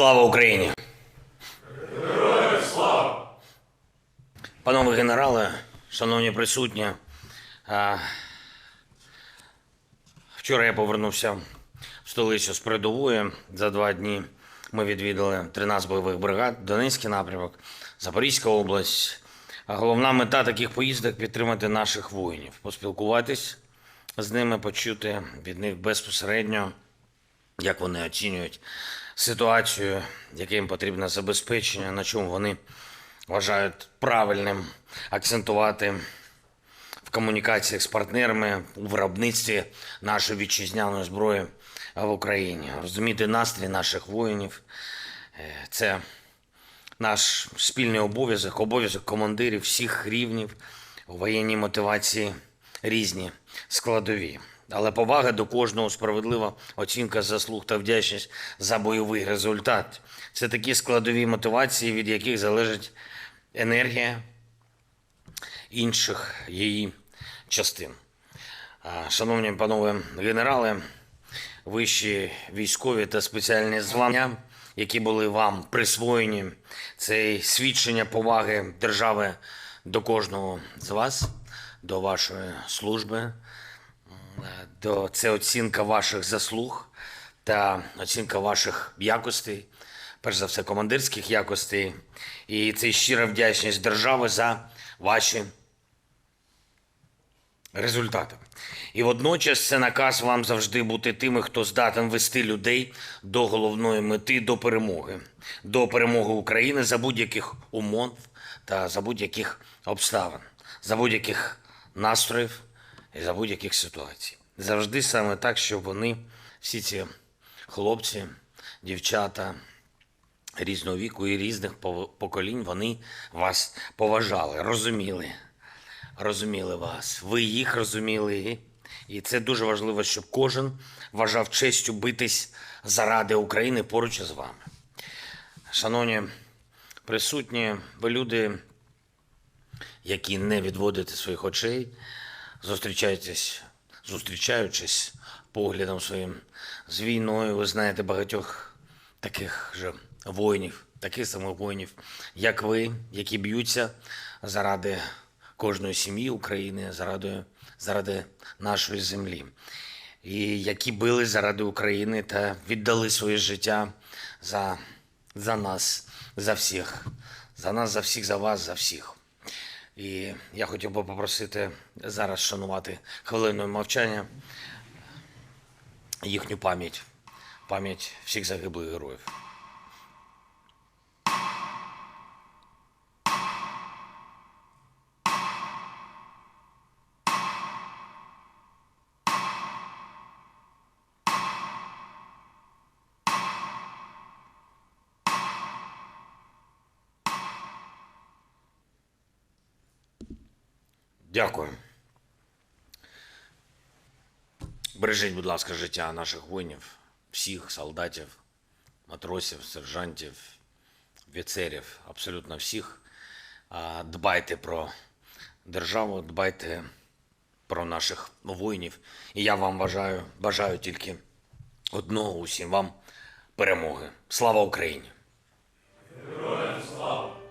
Слава Україні! слава! Панове генерали, шановні присутні, вчора я повернувся в столицю з передової. За два дні ми відвідали 13 бойових бригад, Донецький напрямок, Запорізька область. Головна мета таких поїздок підтримати наших воїнів, поспілкуватись з ними, почути від них безпосередньо як вони оцінюють ситуацію, яке їм потрібне забезпечення, на чому вони вважають правильним акцентувати в комунікаціях з партнерами у виробництві нашої вітчизняної зброї в Україні. Розуміти настрій наших воїнів е, це наш спільний обов'язок, обов'язок командирів всіх рівнів у воєнній мотивації різні складові. Але повага до кожного, справедлива оцінка заслуг та вдячність за бойовий результат. Це такі складові мотивації, від яких залежить енергія інших її частин. Шановні панове генерали, вищі військові та спеціальні звання, які були вам присвоєні, це свідчення поваги держави до кожного з вас, до вашої служби, до це оцінка ваших заслуг та оцінка ваших якостей, перш за все, командирських якостей. І це щира вдячність держави за ваші результати. І водночас це наказ вам завжди бути тими, хто здатен вести людей до головної мети, до перемоги, до перемоги України за будь-яких умов та за будь-яких обставин, за будь-яких настроїв за будь-яких ситуацій. Завжди саме так, щоб вони, всі ці хлопці, дівчата різного віку і різних поколінь, вони вас поважали, розуміли розуміли вас, ви їх розуміли. І це дуже важливо, щоб кожен вважав честю битись заради України поруч із вами. Шановні присутні, ви люди, які не відводите своїх очей, зустрічаєтесь, зустрічаючись поглядом своїм з війною, ви знаєте багатьох таких же воїнів, таких самих воїнів, як ви, які б'ються заради кожної сім'ї України, заради, заради нашої землі, і які били заради України та віддали своє життя за, за нас, за всіх, за нас, за всіх, за вас, за всіх. І я хотів би попросити зараз шанувати хвилиною мовчання їхню пам'ять, пам'ять всіх загиблих героїв. Дякую. Бережіть, будь ласка, життя наших воїнів, всіх солдатів, матросів, сержантів, офіцерів, абсолютно всіх. Дбайте про державу, дбайте про наших воїнів. І я вам бажаю, бажаю тільки одного усім вам перемоги. Слава Україні!